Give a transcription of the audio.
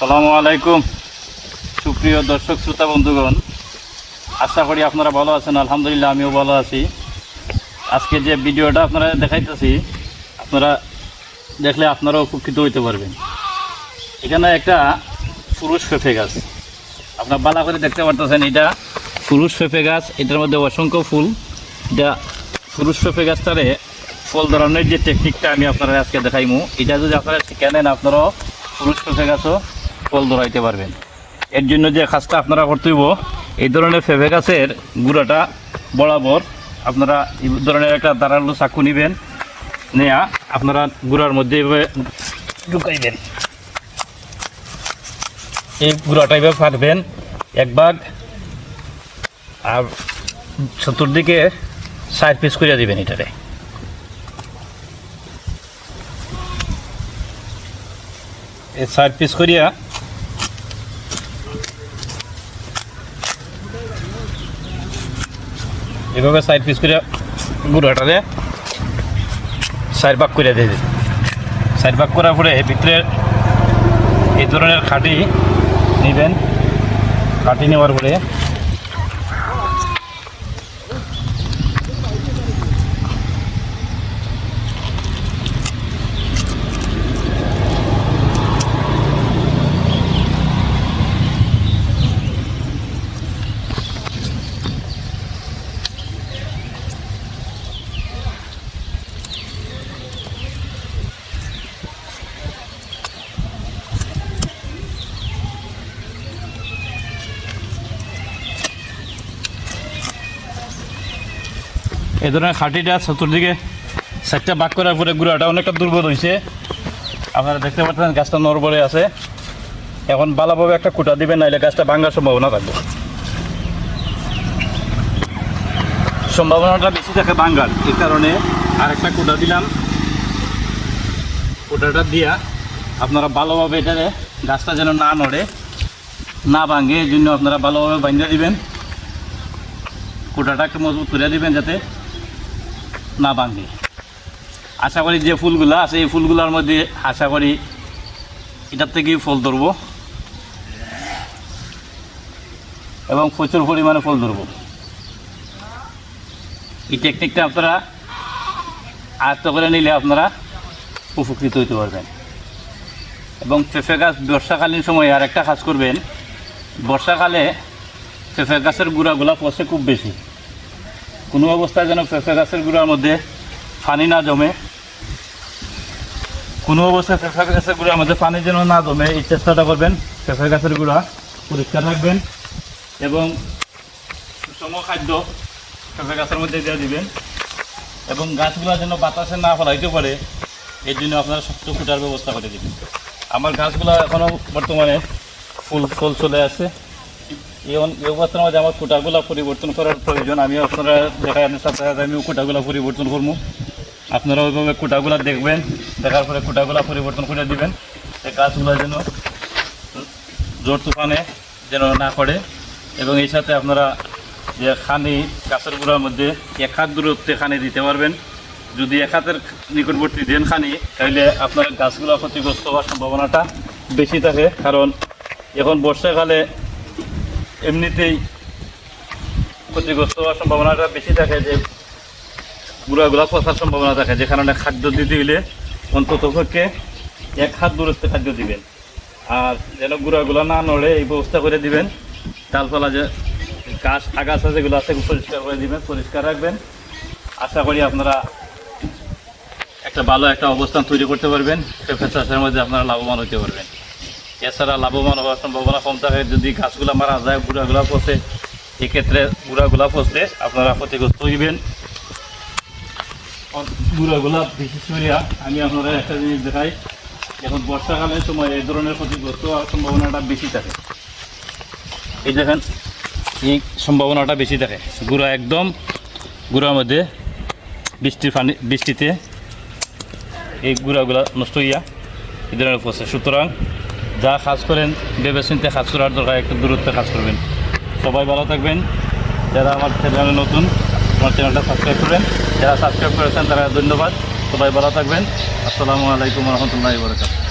আসসালামু আলাইকুম। সুপ্রিয় দর্শক, শ্রোতা, বন্ধুগণ, আশা করি আপনারা ভালো আছেন। আলহামদুলিল্লাহ, আমিও ভালো আছি। আজকে যে ভিডিওটা আপনারা দেখাইতেছি, আপনারা দেখলে আপনারাও উপকৃত হইতে পারবেন। এখানে একটা পুরুষ পেঁপে গাছ। আপনার বালা করে দেখতে পারতেছেন, এটা পুরুষ পেঁপে গাছ। এটার মধ্যে অসংখ্য ফুল। এটা পুরুষ পেঁপে গাছটারে ফল ধরানোর যে টেকনিকটা আমি আপনারা আজকে দেখাইমু, এটা যদি আপনারা শিখে নেন আপনারাও পুরুষ পেঁপে গাছও ফল ধরাইতে পারবেন। এর জন্য যে কাজটা আপনারা করতে হইব, এই ধরনের পেঁপে গাছের গুঁড়াটা বরাবর আপনারা এই ধরনের একটা দাঁড়াল চাকু নেবেন, নেয়া আপনারা গুঁড়ার মধ্যে এভাবে ঢুকাইবেন। এই গুঁড়াটা এভাবে ফাটবেন, এক ভাগ আর চতুর্দিকে সাইড পিস করে দিবেন এটারে। সাইড পিস করিয়া এভাবে সাইড পিস করে গুঁড়াটারে সাইড ভাগ করে দিয়ে দিই সাইড ভাগ করার পরে ভিতরে এই ধরনের খাঁটি নেবেন। কাটি নেওয়ার পরে এই ধরনের খাঁটিটা চতুর্দিকে চারটা বাক করার পরে গুঁড়াটা অনেকটা দুর্বল হয়েছে আপনারা দেখতে পাচ্ছেন, গাছটা নরবরে আছে। এখন ভালোভাবে একটা কুটা দিবেন, নাইলে গাছটা ভাঙার সম্ভাবনা থাকবে। সম্ভাবনাটা বেশি থাকে ভাঙ্গার। এই কারণে আর একটা কুটা দিলাম। কুটাটা দিয়া আপনারা ভালোভাবে এটারে গাছটা যেন না নড়ে, না ভাঙে, এই জন্য আপনারা ভালোভাবে বাঁধা দিবেন। কুটাটা একটু মজবুত করে দিবেন যাতে না ভাঙে আশা করি যে ফুলগুলো আছে, এই ফুলগুলোর মধ্যে আশা করি এটার থেকেই ফল ধরবো। এবং প্রচুর পরিমাণে ফল ধরবো। এই টেকনিকটা আপনারা আয়ত্ত করে নিলে আপনারা উপকৃত হইতে পারবেন। এবং পেঁপে গাছ বর্ষাকালীন সময় আর একটা কাজ করবেন, বর্ষাকালে পেঁপে গাছের গুঁড়াগুলা পচে খুব বেশি। কোনো অবস্থায় যেন পেঁপে গাছের গুঁড়ার মধ্যে পানি না জমে। কোনো অবস্থায় পেঁপে গাছের গুঁড়ার মধ্যে পানি যেন না জমে, এই চেষ্টাটা করবেন। পেঁপে গাছের গুঁড়া পরিষ্কার রাখবেন এবং সুষম খাদ্য পেঁপে গাছের মধ্যে দিয়ে দিবেন এবং গাছগুলো যেন বাতাসে না ফলাইতে পারে এই জন্য আপনারা শক্ত ফুটার ব্যবস্থা করে দিবেন। আমার গাছগুলো এখনও বর্তমানে ফুল, ফল চলে আসে। এই অবস্থার মধ্যে আমার কুটাগুলা পরিবর্তন করার প্রয়োজন। আমি আপনারা দেখা সাথে আমি কুটাগুলা পরিবর্তন করব। আপনারা ওইভাবে কুটাগুলা দেখবেন, দেখার পরে কুটাগুলা পরিবর্তন করে দিবেন। এই গাছগুলো যেন জোর তুফানে যেন না করে এবং এই সাথে আপনারা যে খানি গাছের গুঁড়ার মধ্যে এক হাত দূরত্বে খানি দিতে পারবেন। যদি এক হাতের নিকটবর্তী দেন খানি তাহলে আপনার গাছগুলো ক্ষতিগ্রস্ত হওয়ার সম্ভাবনাটা বেশি থাকে। কারণ এখন বর্ষাকালে এমনিতেই ক্ষতিগ্রস্ত হওয়ার সম্ভাবনাটা বেশি থাকে যে গুঁড়াগুলা পচার সম্ভাবনা থাকে, যে কারণে খাদ্য দিতে হইলে অন্তত পক্ষে এক হাত দূরত্বে খাদ্য দিবেন। আর যেন গুঁড়াগুলা না নড়ে, এই ব্যবস্থা করে দিবেন। ডালপালা যে গাছ, আগাছা যেগুলো আছে পরিষ্কার করে দিবেন, পরিষ্কার রাখবেন। আশা করি আপনারা একটা ভালো একটা অবস্থান তৈরি করতে পারবেন। পেঁপে চাষের মধ্যে আপনারা লাভবান হতে পারবেন। এছাড়া লাভবান হওয়ার সম্ভাবনা কম থাকে। যদি গাছগুলো মারা যায় গুঁড়াগুলা পচে, এক্ষেত্রে গুঁড়াগুলা পচলে আপনারা ক্ষতিগ্রস্ত হইবেন। গুঁড়াগুলা বিশেষ করে আমি আপনারা একটা জিনিস দেখাই। এখন বর্ষাকালের সময় এই ধরনের ক্ষতিগ্রস্ত হওয়ার সম্ভাবনাটা বেশি থাকে। এই দেখেন, এই সম্ভাবনাটা বেশি থাকে। গুঁড়া একদম গুঁড়ার মধ্যে বৃষ্টির পানি, বৃষ্টিতে এই গুঁড়াগুলা নষ্ট হইয়া এই ধরনের পচে। সুতরাং যা কাজ করেন ভেবে চিন্তে কাজ করার দরকার, একটু দূরত্বে কাজ করবেন। সবাই ভালো থাকবেন। যারা আমার চ্যানেলে নতুন, আমার চ্যানেলটা সাবস্ক্রাইব করবেন। যারা সাবস্ক্রাইব করেছেন, তারা ধন্যবাদ। সবাই ভালো থাকবেন। আসসালামু আলাইকুম রহমতুল্লাহ বরকাত